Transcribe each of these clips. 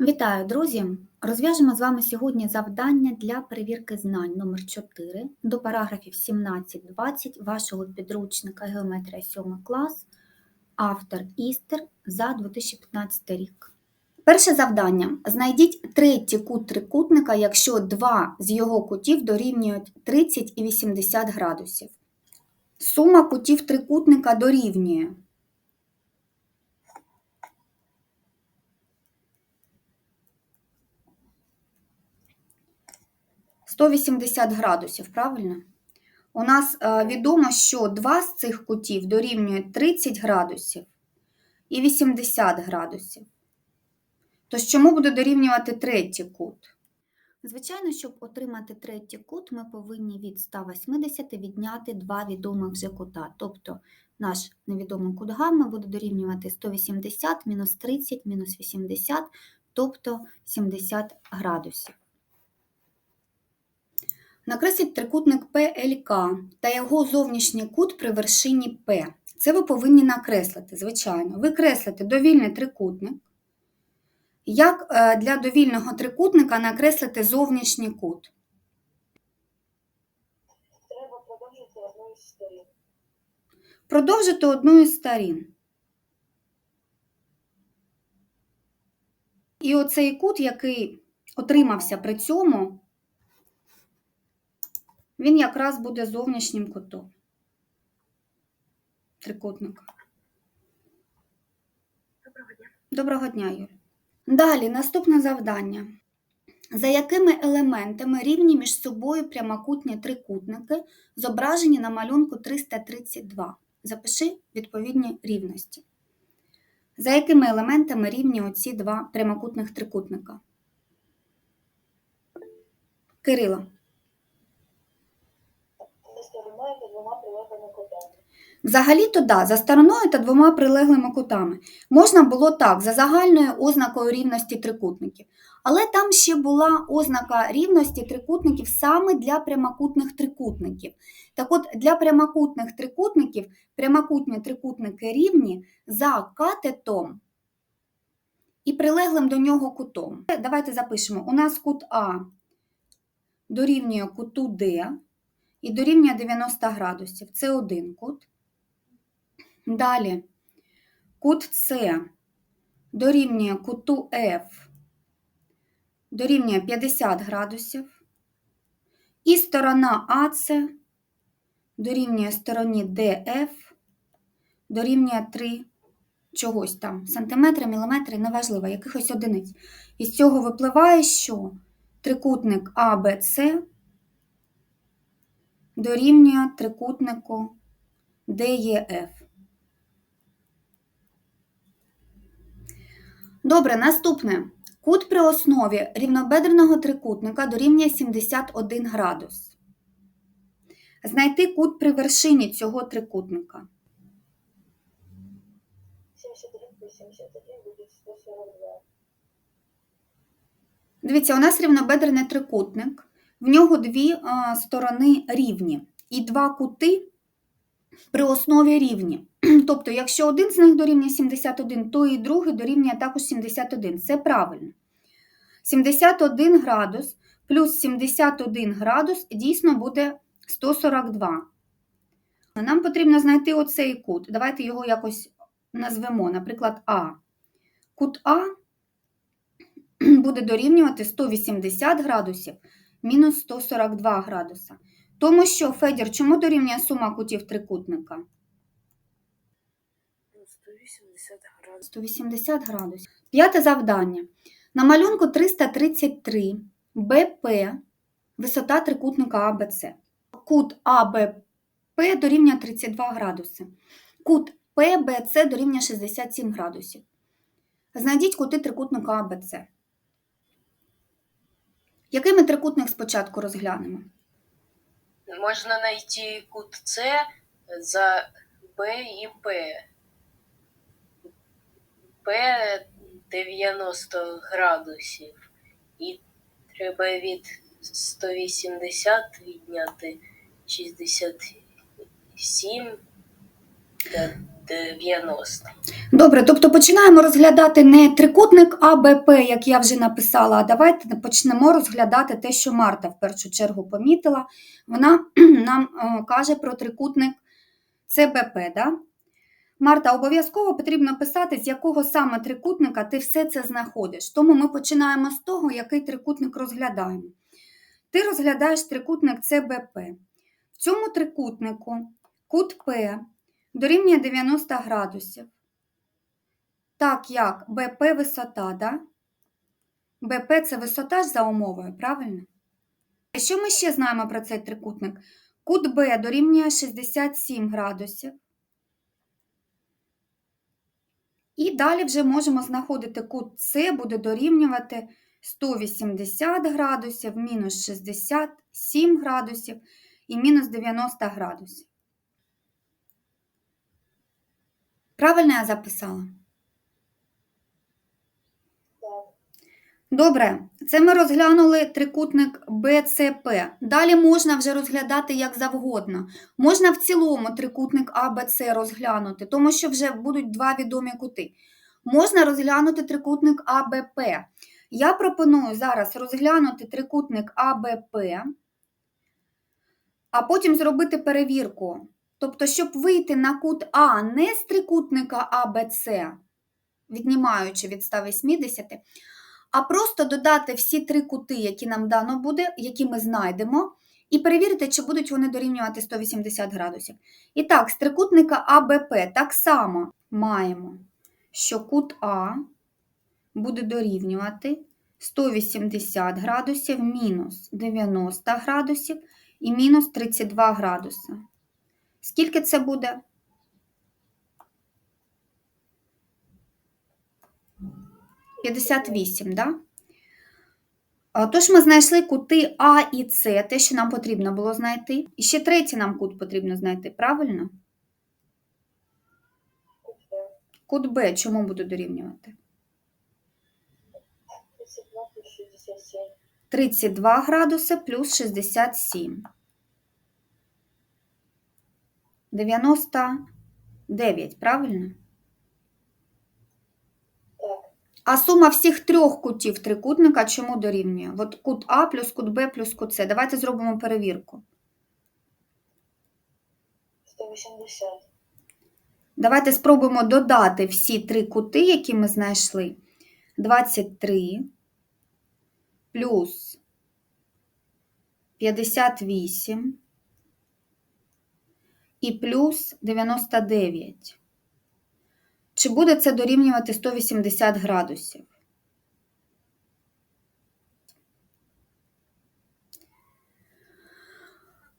Вітаю, друзі! Розв'яжемо з вами сьогодні завдання для перевірки знань номер 4 до параграфів 17-20 вашого підручника Геометрія 7 клас, автор Істер за 2015 рік. Перше завдання. Знайдіть третій кут трикутника, якщо два з його кутів дорівнюють 30 і 80 градусів. Сума кутів трикутника дорівнює 180 градусів, правильно? У нас е, відомо, що два з цих кутів дорівнюють 30 градусів і 80 градусів. Тож чому буде дорівнювати третій кут? Звичайно, щоб отримати третій кут, ми повинні від 180 відняти два відомих вже кута. Тобто наш невідомий кут гамма буде дорівнювати 180 мінус 30 мінус 80, тобто 70 градусів. Накресліть трикутник ПЛК та його зовнішній кут при вершині П. Це ви повинні накреслити, звичайно. Ви креслите довільний трикутник. Як е, для довільного трикутника накреслити зовнішній кут? Треба продовжити одну із сторін. Продовжити одну із сторін. І оцей кут, який отримався при цьому, він якраз буде зовнішнім кутом трикутника. Доброго дня. Доброго дня, Юль. Далі наступне завдання. За якими елементами рівні між собою прямокутні трикутники, зображені на малюнку 332? Запиши відповідні рівності. За якими елементами рівні оці два прямокутних трикутника? Кирило. За стороною та двома прилеглими кутами. Взагалі-то да, за стороною та двома прилеглими кутами. Можна було так, за загальною ознакою рівності трикутників. Але там ще була ознака рівності трикутників саме для прямокутних трикутників. Так от, для прямокутних трикутників прямокутні трикутники рівні за катетом і прилеглим до нього кутом. Давайте запишемо. У нас кут А дорівнює куту Д і дорівнює 90 градусів. Це один кут. Далі кут С дорівнює куту F, дорівнює 50 градусів. І сторона АС дорівнює стороні DF, дорівнює 3 чогось там, сантиметри, міліметри, неважливо, якихось одиниць. Із цього випливає, що трикутник ABC дорівнює трикутнику DEF. Добре, наступне. Кут при основі рівнобедреного трикутника дорівнює 71 градус. Знайти кут при вершині цього трикутника. 71 плюс 71 буде 142. Дивіться, у нас рівнобедрений трикутник. В нього дві а, сторони рівні і два кути при основі рівні. Тобто, якщо один з них дорівнює 71, то і другий дорівнює також 71. Це правильно. 71 градус плюс 71 градус дійсно буде 142. Нам потрібно знайти оцей кут. Давайте його якось назвемо, наприклад, А. Кут А буде дорівнювати 180 градусів мінус 142 градуса. Тому що, Федір, чому дорівнює сума кутів трикутника? Ну, 180 градусів. 180 градусів. П'яте завдання. На малюнку 333 БП висота трикутника АБЦ. Кут АБП дорівнює 32 градуси. Кут ПБЦ дорівнює 67 градусів. Знайдіть кути трикутника АБЦ. Який ми трикутник спочатку розглянемо? Можна найти кут С за Б і П. П 90 градусів. І треба від 180 відняти 67 90. Добре, тобто починаємо розглядати не трикутник АБП, як я вже написала, а давайте почнемо розглядати те, що Марта в першу чергу помітила. Вона нам е, каже про трикутник ЦБП. Да? Марта, обов'язково потрібно писати, з якого саме трикутника ти все це знаходиш. Тому ми починаємо з того, який трикутник розглядаємо. Ти розглядаєш трикутник ЦБП. В цьому трикутнику кут П дорівнює 90 градусів. Так як БП висота, да? БП це висота ж за умовою, правильно? А Що ми ще знаємо про цей трикутник? Кут Б дорівнює 67 градусів. І далі вже можемо знаходити кут С буде дорівнювати 180 градусів, мінус 67 градусів і мінус 90 градусів. Правильно я записала? Добре, це ми розглянули трикутник БЦП. Далі можна вже розглядати як завгодно. Можна в цілому трикутник АБЦ розглянути, тому що вже будуть два відомі кути. Можна розглянути трикутник АБП. Я пропоную зараз розглянути трикутник АБП, а потім зробити перевірку. Тобто, щоб вийти на кут А не з трикутника АБЦ, віднімаючи від 180, а просто додати всі три кути, які нам дано буде, які ми знайдемо, і перевірити, чи будуть вони дорівнювати 180 градусів. І так, з трикутника АБП так само маємо, що кут А буде дорівнювати 180 градусів мінус 90 градусів і мінус 32 градуси. Скільки це буде? 58, да? Тож ми знайшли кути А і С, те, що нам потрібно було знайти. І ще третій нам кут потрібно знайти, правильно? Кут Б. Чому буде дорівнювати? 32 плюс 67. 32 градуси плюс 67. 99, правильно? А сума всіх трьох кутів трикутника чому дорівнює? От кут А плюс кут Б плюс кут С. Давайте зробимо перевірку. 180. Давайте спробуємо додати всі три кути, які ми знайшли. 23 плюс 58 і плюс 99. Чи буде це дорівнювати 180 градусів?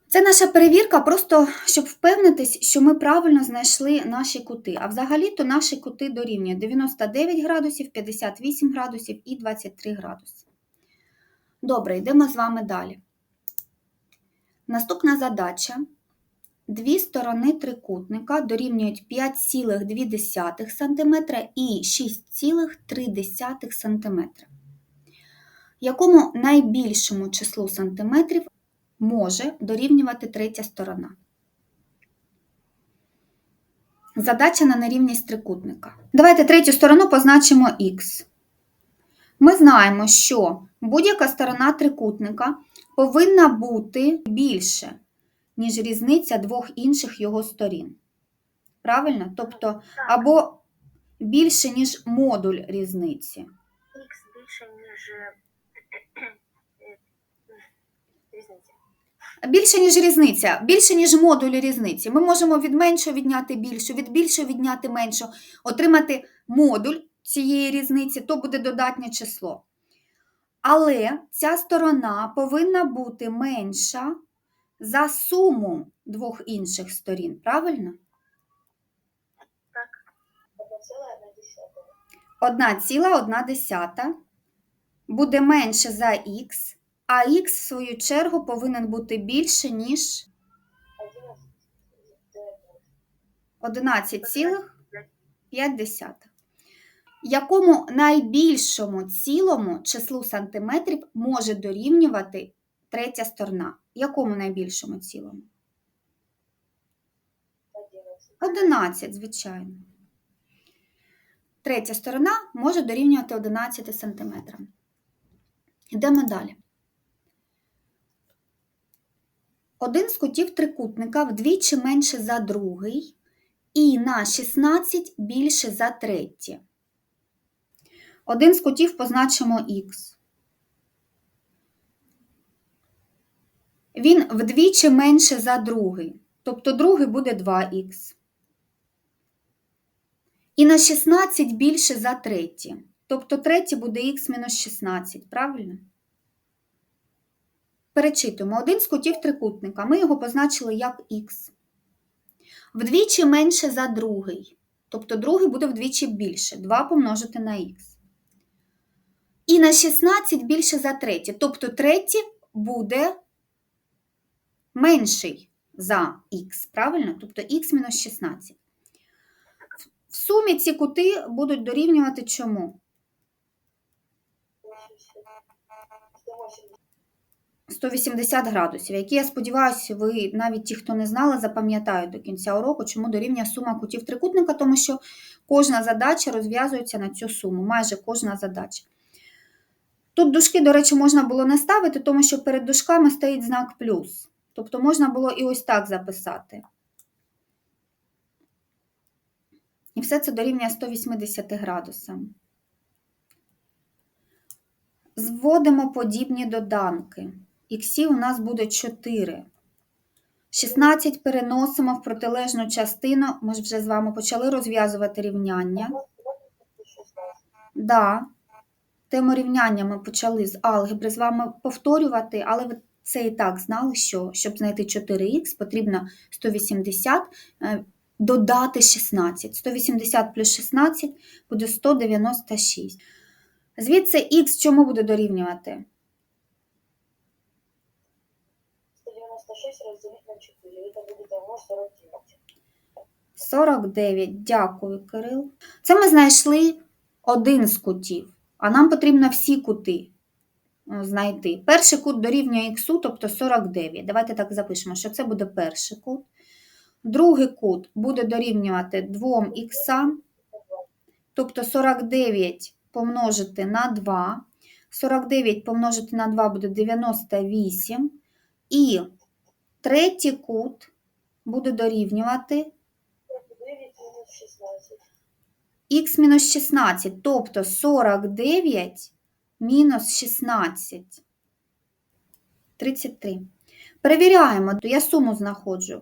Це наша перевірка, просто щоб впевнитись, що ми правильно знайшли наші кути. А взагалі-то наші кути дорівнюють 99 градусів, 58 градусів і 23 градуси. Добре, йдемо з вами далі. Наступна задача. Дві сторони трикутника дорівнюють 5,2 см і 6,3 см. Якому найбільшому числу сантиметрів може дорівнювати третя сторона. Задача на нерівність трикутника. Давайте третю сторону позначимо х. Ми знаємо, що будь-яка сторона трикутника повинна бути більше, ніж різниця двох інших його сторін. Правильно? Тобто, або більше, ніж модуль різниці. Х більше, ніж е, різниця. Більше, ніж різниця, більше, ніж модуль різниці. Ми можемо від меншого відняти більшу, від більшого відняти меншу, отримати модуль цієї різниці, то буде додатнє число. Але ця сторона повинна бути менша за суму двох інших сторін, правильно? 1,1. 1,1 буде менше за х, а х, в свою чергу, повинен бути більше, ніж 11,5. Якому найбільшому цілому числу сантиметрів може дорівнювати третя сторона? Якому найбільшому цілому? 11. 11, звичайно. Третя сторона може дорівнювати 11 см. Йдемо далі. Один з кутів трикутника вдвічі менше за другий і на 16 більше за третє. Один з кутів позначимо х. Він вдвічі менше за другий, тобто другий буде 2х. І на 16 більше за третє, тобто третє буде х мінус 16, правильно? Перечитуємо один з кутів трикутника. Ми його позначили як х. Вдвічі менше за другий. Тобто другий буде вдвічі більше. 2 помножити на х. І на 16 більше за третє. Тобто третє буде менший за х, правильно? Тобто х мінус 16. В сумі ці кути будуть дорівнювати чому? 180. 180 градусів, які, я сподіваюся, ви навіть ті, хто не знали, запам'ятають до кінця уроку, чому дорівнює сума кутів трикутника, тому що кожна задача розв'язується на цю суму, майже кожна задача. Тут дужки, до речі, можна було не ставити, тому що перед дужками стоїть знак плюс. Тобто можна було і ось так записати. І все це дорівнює 180 градусам. Зводимо подібні доданки. Іксів у нас буде 4. 16 переносимо в протилежну частину. Ми ж вже з вами почали розв'язувати рівняння. 16. Да. Тему рівняння ми почали з алгебри з вами повторювати, але ви це і так знали, що щоб знайти 4х, потрібно 180 е, додати 16. 180 плюс 16 буде 196. Звідси х чому буде дорівнювати? 196 разделить на 4. Это будет равно 49. 49. Дякую, Кирил. Це ми знайшли один з кутів, а нам потрібно всі кути знайти. Перший кут дорівнює х, тобто 49. Давайте так запишемо, що це буде перший кут. Другий кут буде дорівнювати 2 х, тобто 49 помножити на 2. 49 помножити на 2 буде 98. І третій кут буде дорівнювати 9 минус 16. х мінус 16, тобто 49 мінус 16. 33. Перевіряємо, я суму знаходжу.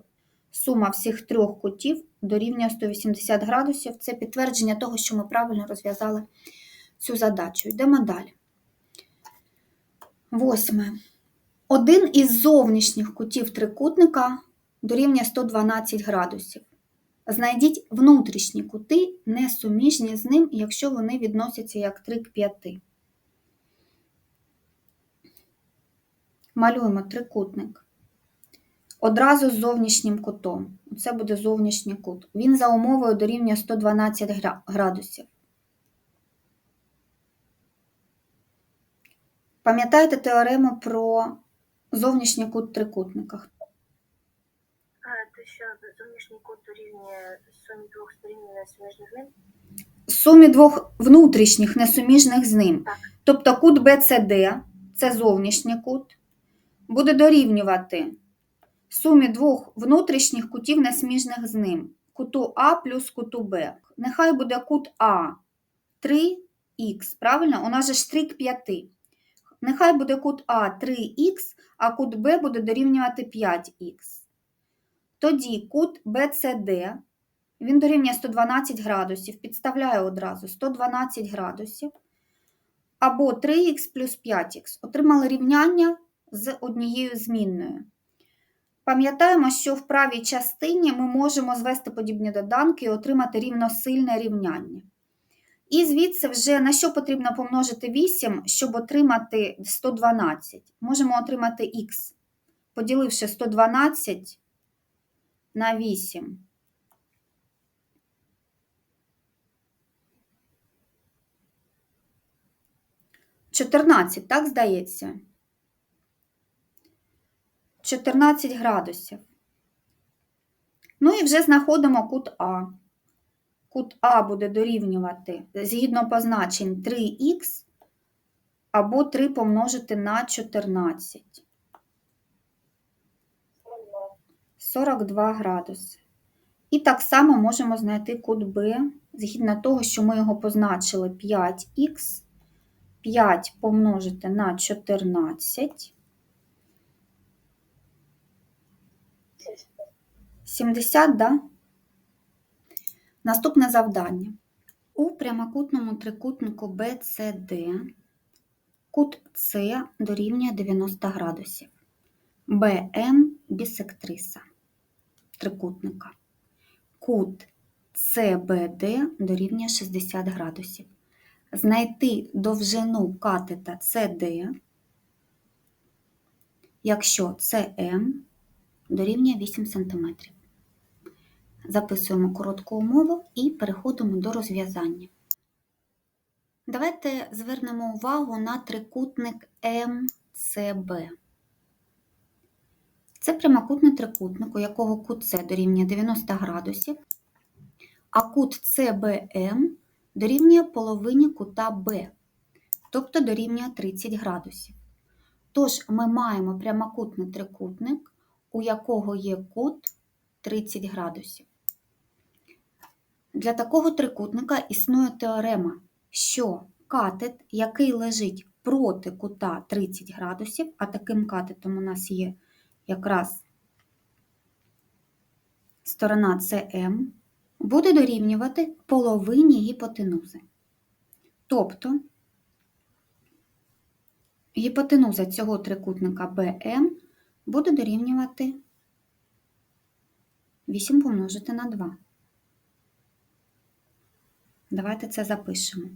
Сума всіх трьох кутів дорівнює 180 градусів. Це підтвердження того, що ми правильно розв'язали цю задачу. Йдемо далі. Восьме. Один із зовнішніх кутів трикутника дорівнює 112 градусів. Знайдіть внутрішні кути, несуміжні з ним, якщо вони відносяться як 3 к 5. Малюємо трикутник. Одразу з зовнішнім кутом. Це буде зовнішній кут. Він за умовою дорівнює 112 градусів. Пам'ятаєте теорему про зовнішній кут трикутника? То що зовнішній кут дорівнює сумі двох сторін несуміжних з ним? сумі двох внутрішніх несуміжних з ним. Так. Тобто кут BCD, це зовнішній кут, буде дорівнювати сумі двох внутрішніх кутів несуміжних з ним. Куту А плюс куту Б. Нехай буде кут А 3х, правильно? У нас же ж 3 к 5. Нехай буде кут А 3х, а кут Б буде дорівнювати 5х. Тоді кут BCD він дорівнює 112 градусів. Підставляю одразу 112 градусів. Або 3х плюс 5х. Отримали рівняння з однією змінною. Пам'ятаємо, що в правій частині ми можемо звести подібні доданки і отримати рівносильне рівняння. І звідси вже на що потрібно помножити 8, щоб отримати 112. Можемо отримати х, поділивши 112 на 8. 14, так здається? 14 градусів. Ну і вже знаходимо кут А. Кут А буде дорівнювати згідно позначень 3х або 3 помножити на 14. 42. 42 градуси. І так само можемо знайти кут Б, згідно того, що ми його позначили 5х, 5 помножити на 14, 70, да? Наступне завдання. У прямокутному трикутнику BCD кут С дорівнює 90 градусів. БМ бісектриса трикутника. Кут CBD дорівнює 60 градусів. Знайти довжину катета CD, якщо CM дорівнює 8 см. Записуємо коротку умову і переходимо до розв'язання. Давайте звернемо увагу на трикутник МЦБ. Це прямокутний трикутник, у якого кут С дорівнює 90 градусів, а кут CBM дорівнює половині кута Б, тобто дорівнює 30 градусів. Тож ми маємо прямокутний трикутник, у якого є кут 30 градусів. Для такого трикутника існує теорема, що катет, який лежить проти кута 30 градусів, а таким катетом у нас є якраз сторона CM, буде дорівнювати половині гіпотенузи. Тобто гіпотенуза цього трикутника BM буде дорівнювати 8 помножити на 2. Давайте це запишемо.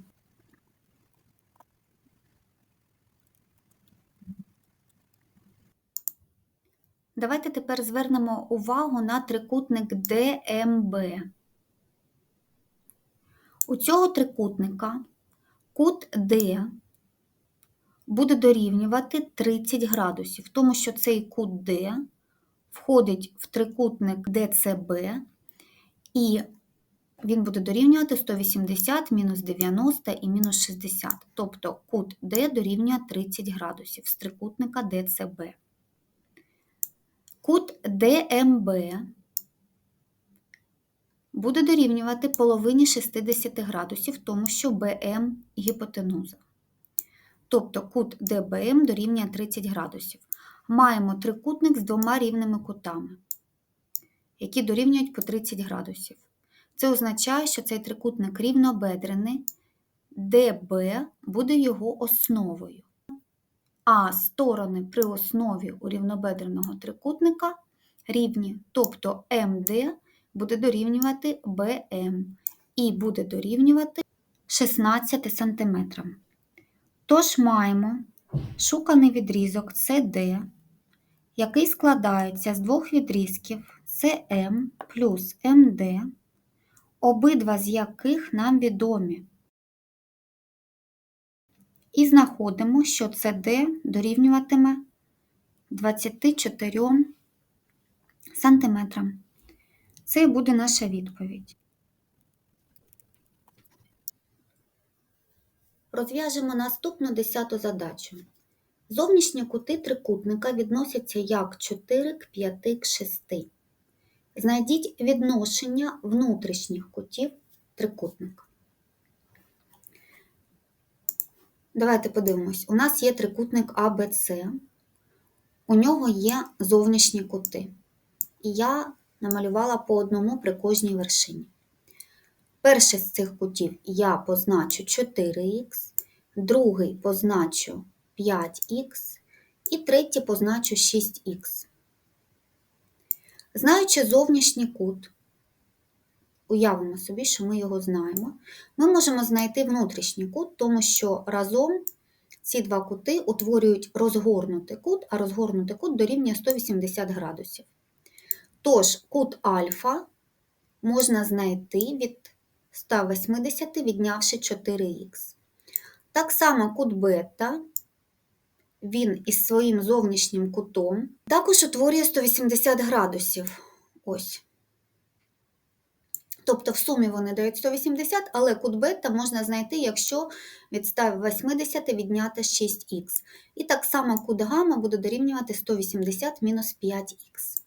Давайте тепер звернемо увагу на трикутник DMB. У цього трикутника кут D буде дорівнювати 30 градусів, тому що цей кут D входить в трикутник DCB, і він буде дорівнювати 180, мінус 90 і мінус 60. Тобто кут D дорівнює 30 градусів з трикутника DCB. Кут DMB буде дорівнювати половині 60 градусів, тому що BM гіпотенуза. Тобто кут DBM дорівнює 30 градусів. Маємо трикутник з двома рівними кутами, які дорівнюють по 30 градусів. Це означає, що цей трикутник рівнобедрений, DB буде його основою а сторони при основі у рівнобедреного трикутника рівні, тобто МД буде дорівнювати БМ і буде дорівнювати 16 см. Тож маємо шуканий відрізок CD, який складається з двох відрізків CM плюс MD, обидва з яких нам відомі і знаходимо, що CD дорівнюватиме 24 см. Це і буде наша відповідь. Розв'яжемо наступну десяту задачу. Зовнішні кути трикутника відносяться як 4 к 5 к 6. Знайдіть відношення внутрішніх кутів трикутника. Давайте подивимось. У нас є трикутник ABC, у нього є зовнішні кути. І я намалювала по одному при кожній вершині. Перший з цих кутів я позначу 4х, другий позначу 5х і третій позначу 6х. Знаючи зовнішній кут, уявимо собі, що ми його знаємо, ми можемо знайти внутрішній кут, тому що разом ці два кути утворюють розгорнутий кут, а розгорнутий кут дорівнює 180 градусів. Тож кут альфа можна знайти від 180, віднявши 4х. Так само кут бета, він із своїм зовнішнім кутом, також утворює 180 градусів. Ось. Тобто в сумі вони дають 180, але кут бета можна знайти, якщо від 180 відняти 6х. І так само кут гамма буде дорівнювати 180 мінус 5х.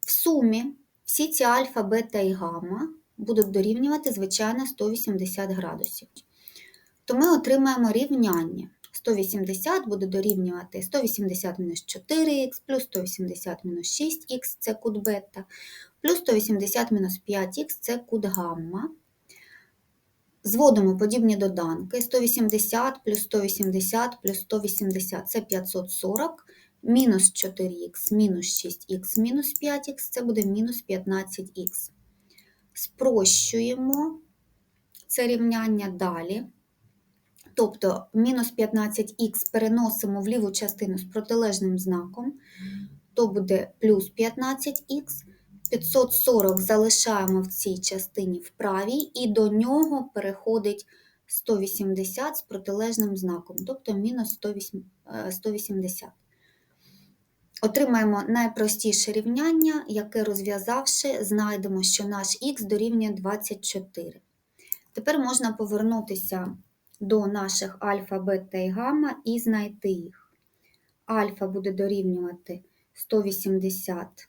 В сумі всі ці альфа, бета і гамма будуть дорівнювати, звичайно, 180 градусів. То ми отримаємо рівняння. 180 буде дорівнювати 180 мінус 4х, плюс 180 мінус 6х це кут бета, плюс 180 мінус 5х це кут гамма. Зводимо подібні доданки. 180 плюс 180 плюс 180 це 540, мінус 4х, мінус 6х, мінус 5х це буде мінус 15х. Спрощуємо це рівняння далі. Тобто мінус 15х переносимо в ліву частину з протилежним знаком, то буде плюс 15х. 540 залишаємо в цій частині в правій, і до нього переходить 180 з протилежним знаком, тобто мінус 108 е, 180. Отримаємо найпростіше рівняння, яке розв'язавши, знайдемо, що наш х дорівнює 24. Тепер можна повернутися до наших альфа, бета і гамма і знайти їх. Альфа буде дорівнювати 180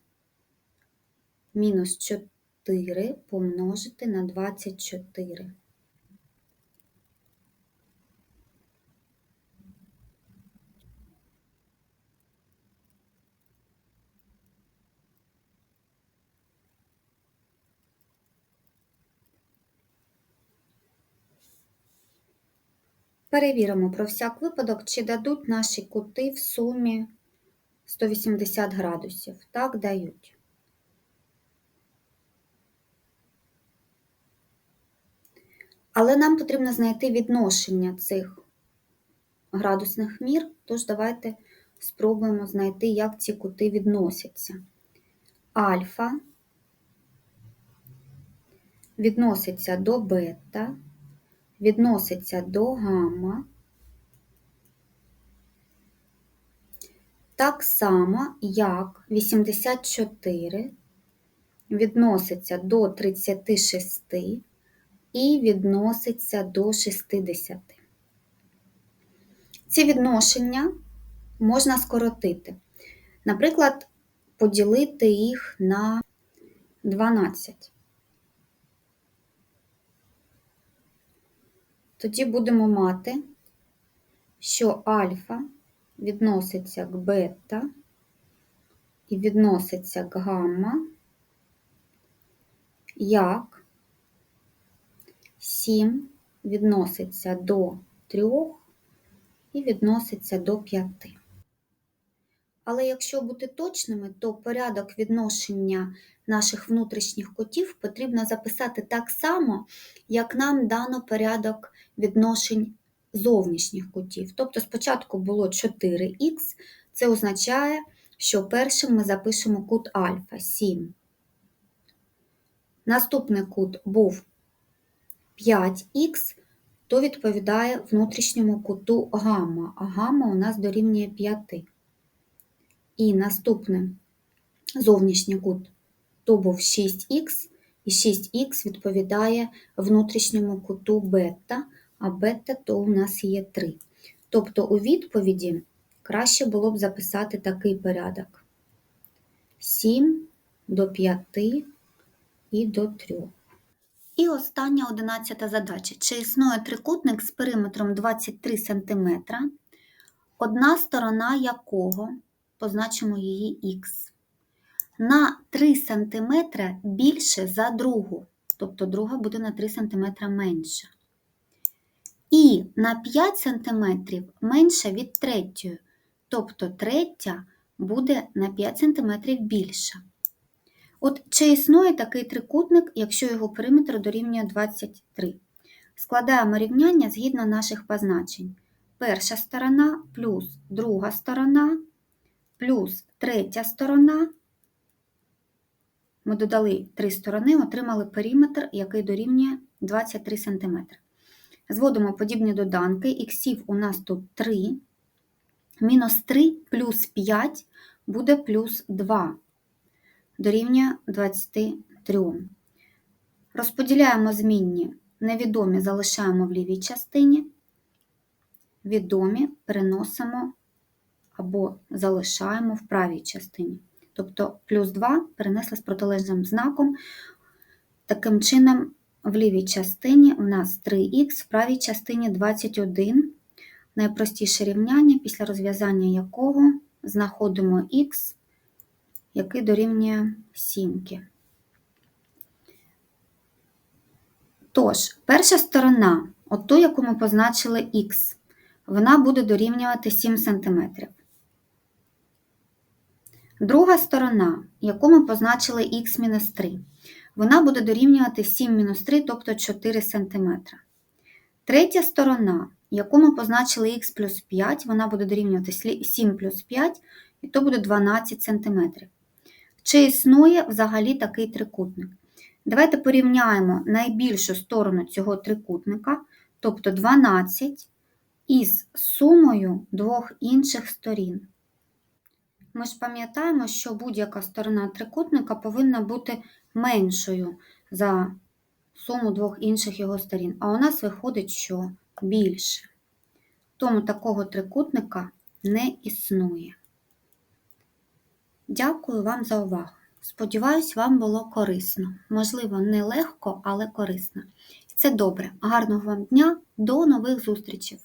мінус 4 помножити на 24. Перевіримо про всяк випадок, чи дадуть наші кути в сумі 180 градусів. Так, дають. Але нам потрібно знайти відношення цих градусних мір, тож давайте спробуємо знайти, як ці кути відносяться. Альфа відноситься до бета, відноситься до гамма, так само, як 84 відноситься до 36 і відноситься до 60. Ці відношення можна скоротити. Наприклад, поділити їх на 12. Тоді будемо мати, що альфа відноситься к бета і відноситься к гамма як 7 відноситься до 3 і відноситься до 5. Але якщо бути точними, то порядок відношення наших внутрішніх котів потрібно записати так само, як нам дано порядок відношень зовнішніх кутів. Тобто спочатку було 4х, це означає, що першим ми запишемо кут альфа 7. Наступний кут був 5х, то відповідає внутрішньому куту гамма, а гамма у нас дорівнює 5. І наступний зовнішній кут то був 6х, і 6х відповідає внутрішньому куту бета, а бета то у нас є 3. Тобто у відповіді краще було б записати такий порядок: 7 до 5 і до 3. І остання одинадцята задача. Чи існує трикутник з периметром 23 см, одна сторона якого, позначимо її х, на 3 см більше за другу, тобто друга буде на 3 см менша. І на 5 см менша від третьої, тобто третя буде на 5 см більша. От чи існує такий трикутник, якщо його периметр дорівнює 23? Складаємо рівняння згідно наших позначень. Перша сторона плюс друга сторона плюс третя сторона. Ми додали три сторони, отримали периметр, який дорівнює 23 см. Зводимо подібні доданки. Іксів у нас тут 3. Мінус 3 плюс 5 буде плюс 2 дорівнює 23. Розподіляємо змінні невідомі залишаємо в лівій частині, відомі переносимо або залишаємо в правій частині. Тобто плюс 2 перенесли з протилежним знаком. Таким чином, в лівій частині у нас 3х, в правій частині 21. Найпростіше рівняння, після розв'язання якого знаходимо х, який дорівнює 7. Тож, перша сторона, от ту, яку ми позначили х, вона буде дорівнювати 7 см. Друга сторона, яку ми позначили х-3, вона буде дорівнювати 7-3, тобто 4 см. Третя сторона, яку ми позначили х плюс 5, вона буде дорівнювати 7 плюс 5, і то буде 12 см. Чи існує взагалі такий трикутник? Давайте порівняємо найбільшу сторону цього трикутника, тобто 12, із сумою двох інших сторін. Ми ж пам'ятаємо, що будь-яка сторона трикутника повинна бути меншою за суму двох інших його сторін, а у нас виходить, що більше. Тому такого трикутника не існує. Дякую вам за увагу. Сподіваюсь, вам було корисно. Можливо, не легко, але корисно. Це добре. Гарного вам дня, до нових зустрічей!